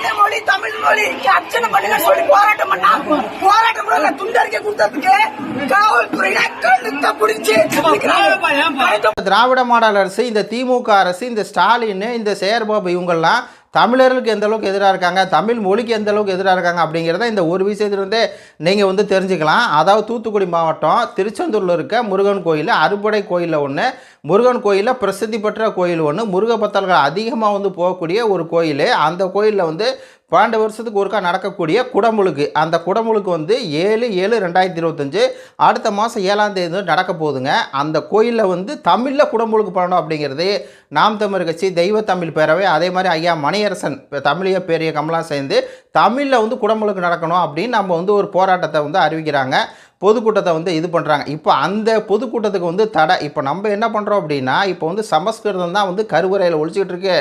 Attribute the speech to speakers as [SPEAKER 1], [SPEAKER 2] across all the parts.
[SPEAKER 1] அன்னை மொழி தமிழ் மொழிக்கு அர்ச்சனை பண்ணுங்க சொல்லி போராட்டம் பண்ணா போராட்டம் பண்ண துண்டறிக்கை கொடுத்ததுக்கு
[SPEAKER 2] திராவிட மாடல் அரசு இந்த திமுக அரசு இந்த ஸ்டாலின் இந்த சேகர்பாபு இவங்கெல்லாம் தமிழர்களுக்கு எந்த அளவுக்கு எதிராக இருக்காங்க தமிழ் மொழிக்கு எந்த அளவுக்கு எதிராக இருக்காங்க அப்படிங்கிறத இந்த ஒரு விஷயத்திலிருந்தே நீங்கள் வந்து தெரிஞ்சுக்கலாம். அதாவது தூத்துக்குடி மாவட்டம் திருச்செந்தூரில் இருக்க முருகன் கோயில் அறுபடை கோயிலில் ஒன்று முருகன் கோயிலில் பிரசித்தி பெற்ற கோயில் ஒன்று முருக பக்தர்கள் அதிகமாக வந்து போகக்கூடிய ஒரு கோயில். அந்த கோயிலில் வந்து பன்னெண்டு வருஷத்துக்கு ஒருக்கா நடக்கக்கூடிய குடமுழுக்கு. அந்த குடமுழுக்கு வந்து ஏழு ஏழு ரெண்டாயிரத்தி இருபத்தஞ்சு அடுத்த மாதம் ஏழாம் தேதி நடக்க போகுதுங்க. அந்த கோயிலில் வந்து தமிழில் குடமுழுக்கு பண்ணணும் அப்படிங்கிறது நாம் தமிழ் கட்சி தெய்வ தமிழ் பேரவை அதே மாதிரி ஐயா மணியரசன் தமிழிய பெரிய கமலா சேர்ந்து தமிழில் வந்து குடமுழுக்கு நடக்கணும் அப்படின்னு நம்ம வந்து ஒரு போராட்டத்தை வந்து அறிவிக்கிறாங்க. பொதுக்கூட்டத்தை வந்து இது பண்ணுறாங்க இப்போ அந்த பொதுக்கூட்டத்துக்கு வந்து தடை. இப்போ நம்ம என்ன பண்ணுறோம் அப்படின்னா இப்போ வந்து சமஸ்கிருதம் தான் வந்து கருவறையில் ஒழிச்சிக்கிட்டு இருக்கு.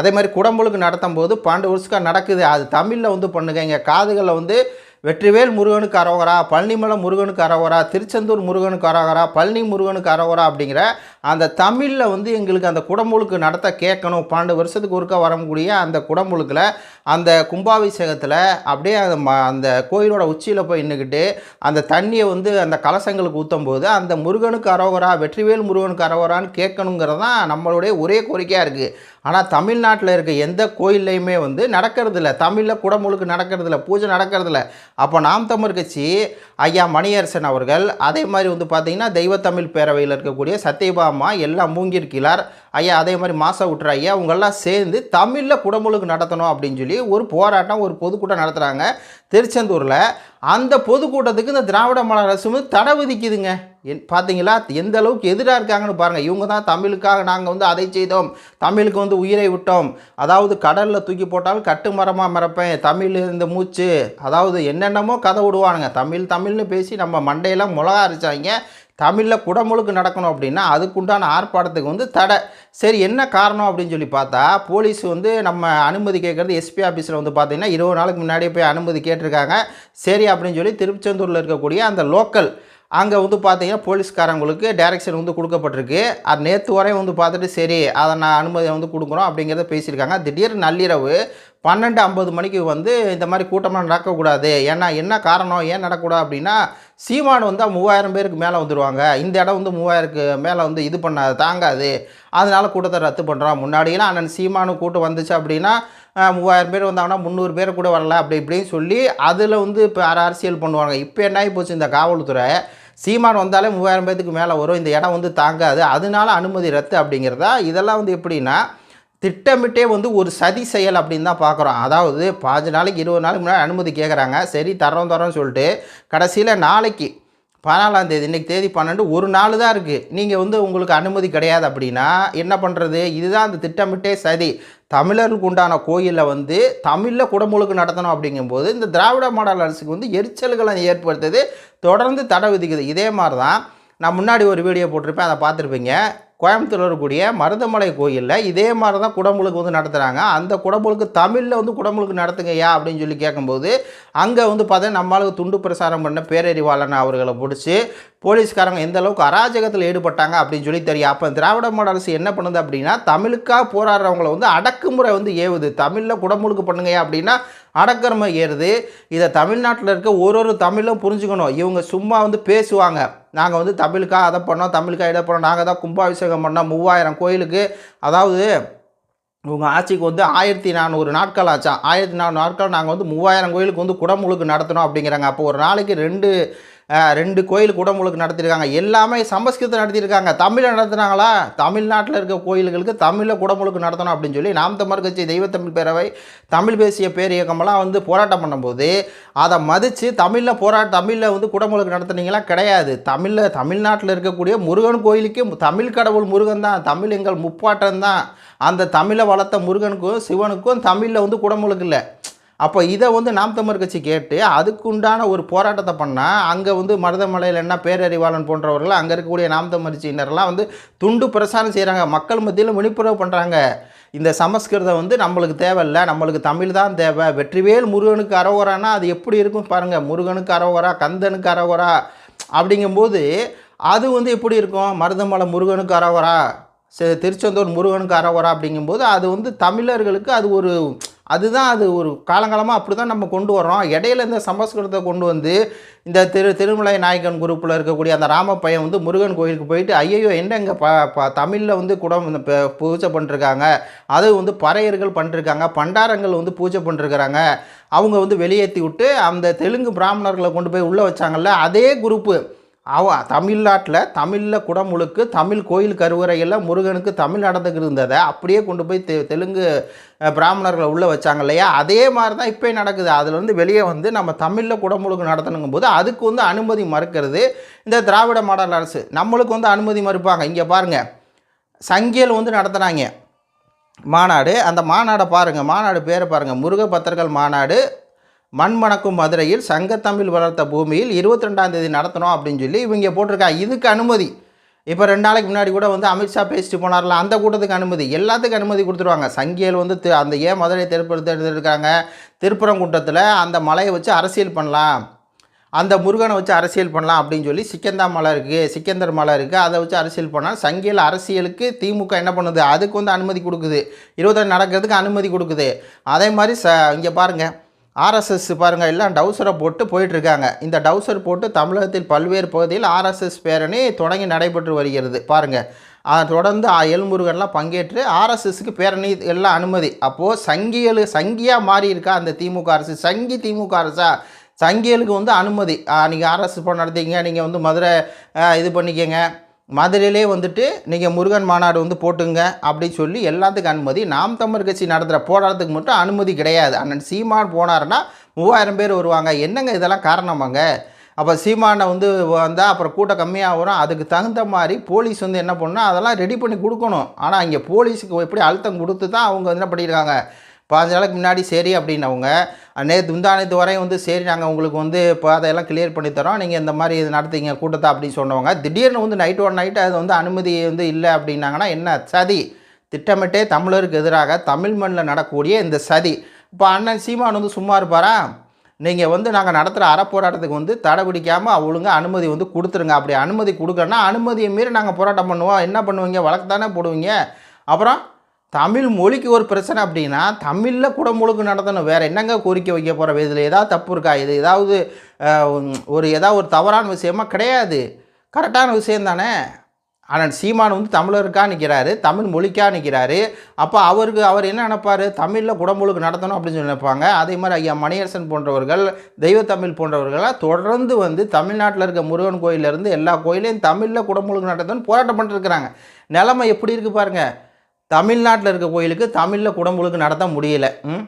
[SPEAKER 2] அதே மாதிரி குடமுழுக்கு நடத்தும் போது பன்னெண்டு வருஷக்காக நடக்குது. அது தமிழில் வந்து பண்ணுங்க. இங்கே காதுகளில் வந்து வெற்றிவேல் முருகனுக்கு அரோகரா பழனிமலை முருகனுக்கு அரோகரா திருச்செந்தூர் முருகனுக்கு அரோகரா பழனி முருகனுக்கு அரோகரா அப்படிங்கிற அந்த தமிழில் வந்து எங்களுக்கு அந்த குடமுழுக்கு நடத்த கேட்கணும். பன்னெண்டு வருஷத்துக்கு ஒருக்கா வரக்கூடிய அந்த குடமுழுக்கில் அந்த கும்பாபிஷேகத்தில் அப்படியே அந்த ம அந்த கோயிலோட உச்சியில் போய் நின்றுக்கிட்டு அந்த தண்ணியை வந்து அந்த கலசங்களுக்கு ஊற்றும் போது அந்த முருகனுக்கு அரோகரா வெற்றிவேல் முருகனுக்கு அரோகரான்னு கேட்கணுங்கிறது தான் நம்மளுடைய ஒரே கோரிக்கையாக இருக்குது ஆனால் தமிழ்நாட்டில் இருக்க எந்த கோயில்லையுமே வந்து நடக்கிறதில்ல. தமிழில் குடமுழுக்கு நடக்கிறதில்ல பூஜை நடக்கிறதில்ல. அப்போ நாம் தமிழ் கட்சி ஐயா மணியரசன் அவர்கள் அதே மாதிரி வந்து பார்த்திங்கன்னா தெய்வத்தமிழ் பேரவையில் இருக்கக்கூடிய சத்யபாமா எல்லாம் மூங்கியிருக்கிறார். ஐயா அதே மாதிரி மாசா விட்டுற ஐயா அவங்கெல்லாம் சேர்ந்து தமிழில் குடமுழுக்கு நடத்தணும் அப்படின்னு சொல்லி ஒரு போராட்டம் ஒரு பொதுக்கூட்டம் நடத்துகிறாங்க திருச்செந்தூரில். அந்த பொதுக்கூட்டத்துக்கு இந்த திராவிட மாடல் அரசு தடை விதிக்குதுங்க. என் பார்த்தீங்களா எந்த அளவுக்கு எதிராக இருக்காங்கன்னு பாருங்கள் இவங்க தான் தமிழுக்காக நாங்கள் வந்து அதை செய்தோம். தமிழுக்கு வந்து உயிரை விட்டோம். அதாவது கடலில் தூக்கி போட்டாலும் கட்டு மரமாக மறப்பேன். தமிழ் இந்த மூச்சு. அதாவது என்னென்னமோ கதை விடுவானுங்க. தமிழ் தமிழ்னு பேசி நம்ம மண்டையெல்லாம் மிளகா அரைச்சாங்க. தமிழில் குடமுழுக்கு நடக்கணும் அப்படின்னா அதுக்குண்டான ஆர்ப்பாட்டத்துக்கு வந்து தடை. சரி என்ன காரணம் அப்படின்னு சொல்லி பார்த்தா போலீஸ் வந்து நம்ம அனுமதி கேட்குறது எஸ்பி ஆஃபீஸில் வந்து பார்த்திங்கன்னா இருபது நாளுக்கு முன்னாடியே போய் அனுமதி கேட்டிருக்காங்க. சரி அப்படின்னு சொல்லி திருச்செந்தூரில் இருக்கக்கூடிய அந்த லோக்கல் அங்கே வந்து பார்த்தீங்கன்னா போலீஸ்காரங்களுக்கு டைரக்ஷன் வந்து கொடுக்கப்பட்டிருக்கு. அது நேற்று வரையும் வந்து பார்த்துட்டு சரி அதை நான் அனுமதியை வந்து கொடுக்குறோம் அப்படிங்கிறத பேசியிருக்காங்க. திடீர்னு நள்ளிரவு பன்னெண்டு ஐம்பது மணிக்கு வந்து இந்த மாதிரி கூட்டமாக நடக்கக்கூடாது. ஏன்னா என்ன காரணம் ஏன் நடக்கக்கூடாது அப்படின்னா சீமான் வந்தால் மூவாயிரம் பேருக்கு மேலே வந்துடுவாங்க இந்த இடம் வந்து மூவாயிரக்கு மேலே வந்து இது பண்ணாது தாங்காது. அதனால் கூட்டத்தை ரத்து பண்ணுறோம் முன்னாடியெல்லாம் அண்ணன் சீமானு கூட்டம் வந்துச்சு அப்படின்னா மூவாயிரம் பேர் வந்தாங்கன்னா முந்நூறு பேர் கூட வரல அப்படி இப்படின்னு சொல்லி அதில் வந்து இப்போ அரசியல் பண்ணுவாங்க? இப்போ என்ன ஆகி போச்சு இந்த காவல்துறை? சீமான் வந்தாலே மூவாயிரம் பேத்துக்கு மேலே வரும். இந்த இடம் வந்து தாங்காது. அதனால அனுமதி ரத்து அப்படிங்கிறதா? இதெல்லாம் வந்து எப்படின்னா திட்டமிட்டே வந்து ஒரு சதி செயல் அப்படின்னு தான் பார்க்குறோம். அதாவது பாஞ்சு நாளைக்கு இருபது நாளைக்கு முன்னாடி அனுமதி கேட்குறாங்க சரி தரோம் தரோம்னு சொல்லிட்டு கடைசியில் நாளைக்கு பதினாலாம் தேதி இன்றைக்கி தேதி பன்னெண்டு ஒரு நாள் தான் இருக்குது நீங்கள் வந்து உங்களுக்கு அனுமதி கிடையாது அப்படின்னா என்ன பண்ணுறது இதுதான் அந்த திட்டமிட்டே சதி. தமிழர்களுக்கு உண்டான கோயிலில் வந்து தமிழில் குடமுழுக்கு நடத்தணும் அப்படிங்கும்போது இந்த திராவிட மாடல் அரசுக்கு வந்து எரிச்சல்களை ஏற்படுத்துது தொடர்ந்து தடை விதிக்குது. இதே மாதிரி தான் நான் முன்னாடி ஒரு வீடியோ போட்டிருப்பேன் அதை பார்த்துருப்பீங்க. கோயம்புத்தூர் இருக்கக்கூடிய மருதமலை கோயிலில் இதே மாதிரி தான் குடமுழுக்கு வந்து நடத்துகிறாங்க அந்த குடமுழுக்கு தமிழில் வந்து குடமுழுக்கு நடத்துங்கய்யா அப்படின்னு சொல்லி கேட்கும்போது அங்கே வந்து பார்த்தா நம்மளுக்கு துண்டு பிரசாரம் பண்ண பேரறிவாளன் அவர்களை பிடிச்சி போலீஸ்காரங்க எந்த அளவுக்கு அராஜகத்தில் ஈடுபட்டாங்க அப்படின்னு சொல்லி தெரியும். அப்போ திராவிட மாடல் அரசு என்ன பண்ணுது அப்படின்னா தமிழுக்காக போராடுறவங்களை வந்து அடக்குமுறை வந்து ஏவுது. தமிழில் குடமுழுக்கு பண்ணுங்கய்யா அப்படின்னா அடக்குமுறை ஏறுது. இதை தமிழ்நாட்டில் இருக்க ஒரு ஒரு தமிழும் புரிஞ்சுக்கணும். இவங்க சும்மா வந்து பேசுவாங்க. நாங்கள் வந்து தமிழுக்காக அதை பண்ணோம் தமிழுக்காக இதை பண்ணோம். நாங்கள் தான் கும்பாபிஷேகம் பண்ணோம். மூவாயிரம் கோயிலுக்கு. அதாவது உங்கள் ஆட்சிக்கு வந்து ஆயிரத்தி நானூறு நாட்கள் ஆச்சான் ஆயிரத்தி நானூறு நாட்கள் நாங்கள் வந்து மூவாயிரம் கோயிலுக்கு வந்து குடமுழுக்கு நடத்தணும் அப்படிங்கிறாங்க. அப்போ ஒரு நாளைக்கு ரெண்டு ரெண்டு கோயில் குடமுழுக்கு நடத்தியிருக்காங்க. எல்லாமே சமஸ்கிருதம் நடத்தியிருக்காங்க. தமிழை நடத்துனாங்களா? தமிழ்நாட்டில் இருக்க கோயில்களுக்கு தமிழில் குடமுழுக்கு நடத்தணும் அப்படின்னு சொல்லி நாம் தமிழ் கட்சி தெய்வத்தமிழ் பேரவை தமிழ் பேசிய பேர் இயக்கமெல்லாம் வந்து போராட்டம் பண்ணும்போது அதை மதித்து தமிழில் போராட்ட தமிழில் வந்து குடமுழுக்கு நடத்துனீங்களா? கிடையாது. தமிழில் தமிழ்நாட்டில் இருக்கக்கூடிய முருகன் கோயிலுக்கு தமிழ் கடவுள் முருகன் தான். தமிழ் எங்கள் முப்பாட்டம் தான் அந்த தமிழை வளர்த்த முருகனுக்கும் சிவனுக்கும் தமிழில் வந்து குடமுழுக்கு இல்லை. அப்போ இதை வந்து நாம் தமிழ் கட்சி கேட்டு அதுக்குண்டான ஒரு போராட்டத்தை பண்ணால் அங்கே வந்து மருதமலையில் என்ன பேரறிவாளன் போன்றவர்கள் அங்கே இருக்கக்கூடிய நாம் தமிழ் கட்சியினரெல்லாம் வந்து துண்டு பிரசாரம் செய்கிறாங்க மக்கள் மத்தியில் விழிப்புணர்வு பண்ணுறாங்க இந்த சமஸ்கிருதம் வந்து நம்மளுக்கு தேவையில்லை. நம்மளுக்கு தமிழ் தான் தேவை. வெற்றிவேல் முருகனுக்கு அரோகரானா அது எப்படி இருக்கும் பாருங்கள் முருகனுக்கு அரோகரா கந்தனுக்கு அரோகரா அப்படிங்கும்போது அது வந்து எப்படி இருக்கும்? மருதமலை முருகனுக்கு அரோகரா சரி திருச்செந்தூர் முருகனுக்கு அரோகரா அப்படிங்கும்போது அது வந்து தமிழர்களுக்கு அது ஒரு அதுதான் அது ஒரு காலங்காலமாக அப்படி தான் நம்ம கொண்டு வரோம் இடையில இந்த சமஸ்கிருதத்தை கொண்டு வந்து இந்த திரு திருமலை நாயக்கன் குரூப்பில் இருக்கக்கூடிய அந்த ராம பையன் வந்து முருகன் கோயிலுக்கு போயிட்டு ஐயோ என்ன இங்கே ப ப தமிழில் வந்து குடம் இந்த ப- பூஜை பண்ணிருக்காங்க அது வந்து பறையர்கள் பண்ணிருக்காங்க பண்டாரங்கள் வந்து பூஜை பண்ணிருக்கிறாங்க அவங்க வந்து வெளியேற்றி விட்டு அந்த தெலுங்கு பிராமணர்களை கொண்டு போய் உள்ளே வச்சாங்கல்ல அதே குரூப்பு. அவ தமிழ்நாட்டில் தமிழில் குடமுழுக்கு தமிழ் கோயில் கருவறையில் முருகனுக்கு தமிழ் நடந்துக்கிட்டு இருந்ததை அப்படியே கொண்டு போய் தெ தெலுங்கு பிராமணர்களை உள்ளே வச்சாங்க இல்லையா? அதே மாதிரி தான் இப்போ நடக்குது. அதில் வந்து வெளியே வந்து நம்ம தமிழில் குடமுழுக்கு நடத்தணுங்கும் போது அதுக்கு வந்து அனுமதி மறுக்கிறது இந்த திராவிட மாடல் அரசு. நம்மளுக்கு வந்து அனுமதி மறுப்பாங்க. இங்கே பாருங்கள் சங்கியல் வந்து நடத்துகிறாங்க மாநாடு. அந்த மாநாடை பாருங்கள் மாநாடு பேரை பாருங்கள் முருக பத்தர்கள் மாநாடு மண்மணக்கும் மதுரையில் சங்கத்தமிழ் வளர்த்த பூமியில் இருபத்தி ரெண்டாம் தேதி நடத்தணும் அப்படின்னு சொல்லி இவங்க போட்டிருக்காங்க இதுக்கு அனுமதி. இப்போ ரெண்டு நாளைக்கு முன்னாடி கூட வந்து அமித்ஷா பேசிட்டு போனார்ல அந்த கூட்டத்துக்கு அனுமதி. எல்லாத்துக்கும் அனுமதி கொடுத்துருவாங்க. சங்கியல் வந்து அந்த ஏன் மதுரை திருப்பி எடுத்திருக்காங்க. திருப்பரங்குன்றத்தில் அந்த மலையை வச்சு அரசியல் பண்ணலாம். அந்த முருகனை வச்சு அரசியல் பண்ணலாம் அப்படின்னு சொல்லி சிக்கந்தா மலை இருக்குது சிக்கந்தர் மலை இருக்குது அதை வச்சு அரசியல் பண்ணால் சங்கியல் அரசியலுக்கு திமுக என்ன பண்ணுது? அதுக்கு வந்து அனுமதி கொடுக்குது. இருபத்தஞ்சு நடக்கிறதுக்கு அனுமதி கொடுக்குது. அதே மாதிரி ச இங்கே பாருங்கள் ஆர்எஸ்எஸ் பாருங்கள் எல்லாம் டவுசரை போட்டு போயிட்டுருக்காங்க. இந்த டவுசர் போட்டு தமிழகத்தில் பல்வேறு பகுதியில் ஆர்எஸ்எஸ் பேரணி தொடங்கி நடைபெற்று வருகிறது. பாருங்கள் அதை தொடர்ந்து ஆ, எல்முருகன்லாம் பங்கேற்று ஆர்எஸ்எஸ்க்கு பேரணி எல்லாம் அனுமதி. அப்போது சங்கியல் சங்கியாக மாறி இருக்கா அந்த திமுக அரசு? சங்கி திமுக அரசா? சங்கியலுக்கு வந்து அனுமதி. நீங்கள் ஆர்எஸ்எஸ் போட நடத்திங்க நீங்கள் வந்து மதுரை இது பண்ணிக்கங்க. மதுரையிலே வந்துட்டு நீங்கள் முருகன் மாநாடு வந்து போட்டுங்க அப்படின்னு சொல்லி எல்லாத்துக்கும் அனுமதி. நாம் தமிழ் கட்சி நடத்துகிற போராட்டத்துக்கு மட்டும் அனுமதி கிடையாது. அண்ணன் சீமான் போனாருன்னா மூவாயிரம் பேர் வருவாங்க. என்னங்க இதெல்லாம் காரணமாங்க அப்போ சீமானை வந்து வந்தால் அப்புறம் கூட்டம் கம்மியாக வரும் அதுக்கு தகுந்த மாதிரி போலீஸ் வந்து என்ன பண்ணால் அதெல்லாம் ரெடி பண்ணி கொடுக்கணும். ஆனால் இங்கே போலீஸுக்கு எப்படி அழுத்தம் கொடுத்து தான் அவங்க என்ன பண்ணியிருக்காங்க பாஞ்சு நாளைக்கு முன்னாடி சரி அப்படின்னவங்க நேற்று முந்தானத்து வரையும் வந்து சரி நாங்கள் உங்களுக்கு வந்து இப்போ அதையெல்லாம் கிளியர் பண்ணி தரோம். நீங்கள் இந்த மாதிரி இது நடத்திங்க கூட்டத்தை அப்படின்னு சொன்னவங்க திடீர்னு வந்து நைட் ஒன் நைட்டு அது வந்து அனுமதி வந்து இல்லை அப்படின்னாங்கன்னா என்ன சதி? திட்டமிட்டே தமிழருக்கு எதிராக தமிழ் மண்ணில் நடக்கக்கூடிய இந்த சதி. இப்போ அண்ணன் சீமான் வந்து சும்மா இருப்பாரா? நீங்கள் வந்து நாங்கள் நடத்துகிற அறப்போராட்டத்துக்கு வந்து தடை பிடிக்காமல் அவளுங்க அனுமதி வந்து கொடுத்துருங்க. அப்படி அனுமதி கொடுக்கலன்னா அனுமதியை மீறி நாங்கள் போராட்டம் பண்ணுவோம். என்ன பண்ணுவீங்க? வழக்கு தானே போடுவீங்க. அப்புறம் தமிழ் மொழிக்கு ஒரு பிரச்சனை அப்படின்னா தமிழில் குடமுழுக்கு நடத்தணும். வேறு என்னங்க கோரிக்கை வைக்க போகிற இதில் ஏதாவது தப்பு இருக்கா? இது ஏதாவது ஒரு ஏதாவது ஒரு தவறான விஷயமா கிடையாது. கரெக்டான விஷயம் தானே? ஆனால் சீமான் வந்து தமிழருக்கா நிற்கிறாரு தமிழ் மொழிக்கா நிற்கிறாரு அப்போ அவருக்கு அவர் என்ன நினைப்பார்? தமிழில் குடமுழுக்கு நடத்தணும் அப்படின்னு சொல்லி நினைப்பாங்க. அதே மாதிரி ஐயா மணியரசன் போன்றவர்கள் தெய்வத்தமிழ் போன்றவர்களாக தொடர்ந்து வந்து தமிழ்நாட்டில் இருக்க முருகன் கோயிலேருந்து எல்லா கோயிலையும் தமிழில் குடமுழுக்கு நடத்தணும்னு போராட்டம் பண்ணிருக்கிறாங்க நிலமை எப்படி இருக்குது பாருங்கள் தமிழ்நாட்டில் இருக்க கோயிலுக்கு தமிழில் குடமுழுக்கு நடத்த முடியல. ம்?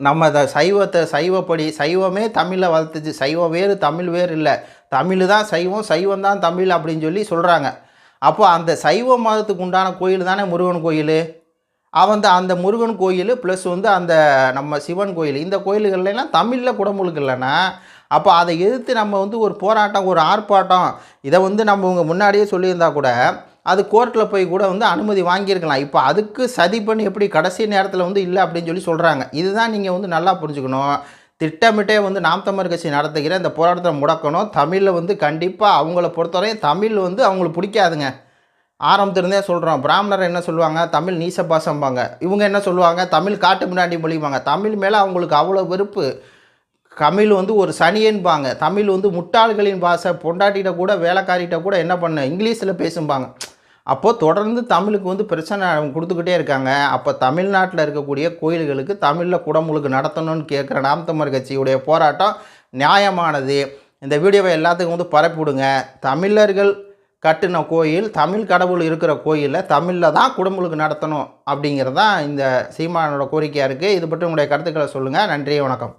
[SPEAKER 2] நம்ம த சைவத்தை சைவப்படி சைவமே தமிழில் வளர்த்துச்சு. சைவம் வேறு தமிழ் வேறு இல்லை. தமிழ் தான் சைவம் சைவம் தான் தமிழ் அப்படின்னு சொல்லி சொல்கிறாங்க அப்போ அந்த சைவ மதத்துக்கு உண்டான கோயில் தானே முருகன் கோயில்? அவன் தான் அந்த முருகன் கோயில் ப்ளஸ் வந்து அந்த நம்ம சிவன் கோயில். இந்த கோயில்கள்லாம் தமிழில் குடமுழுக்கு இல்லைன்னா அப்போ அதை எதிர்த்து நம்ம வந்து ஒரு போராட்டம் ஒரு ஆர்ப்பாட்டம் இதை வந்து நம்ம இவங்க முன்னாடியே சொல்லியிருந்தா கூட அது கோர்ட்டில் போய் கூட வந்து அனுமதி வாங்கியிருக்கலாம். இப்போ அதுக்கு சதி பண்ணி எப்படி கடைசி நேரத்தில் வந்து இல்லை அப்படின்னு சொல்லி சொல்கிறாங்க இதுதான் நீங்கள் வந்து நல்லா புரிஞ்சுக்கணும். திட்டமிட்டே வந்து நாம் தமிழ் கட்சி நடத்துகிற இந்த போராட்டத்தை முடக்கணும். தமிழில் வந்து கண்டிப்பாக அவங்கள பொறுத்தவரையும் தமிழ் வந்து அவங்களுக்கு பிடிக்காதுங்க. ஆரம்பத்திலிருந்தே சொல்கிறோம் பிராமணர் என்ன சொல்லுவாங்க? தமிழ் நீச பாசம்பாங்க. இவங்க என்ன சொல்லுவாங்க? தமிழ் காட்டு முன்னாடி மொழிப்பாங்க தமிழ் மேலே அவங்களுக்கு அவ்வளோ வெறுப்பு. தமிழ் வந்து ஒரு சனியன்பாங்க. தமிழ் வந்து முட்டாள்களின் பாஷை பொண்டாட்டிகிட்ட கூட வேலைக்காரிகிட்ட கூட என்ன பண்ண? இங்கிலீஷில் பேசும்பாங்க. அப்போது தொடர்ந்து தமிழுக்கு வந்து பிரச்சனை கொடுத்துக்கிட்டே இருக்காங்க. அப்போ தமிழ்நாட்டில் இருக்கக்கூடிய கோயில்களுக்கு தமிழில் குடமுழுக்கு நடத்தணும்னு கேட்குற நாம் தமிழர் கட்சியுடைய போராட்டம் நியாயமானது. இந்த வீடியோவை எல்லாத்துக்கும் வந்து பரப்பிவிடுங்க தமிழர்கள் கட்டின கோயில் தமிழ் கடவுள் இருக்கிற கோயிலில் தமிழில் தான் குடமுழுக்கு நடத்தணும் அப்படிங்கிறது தான் இந்த சீமானோட கோரிக்கையாக இருக்குது இது பற்றி உங்களுடைய கருத்துக்களை சொல்லுங்கள் நன்றி வணக்கம்.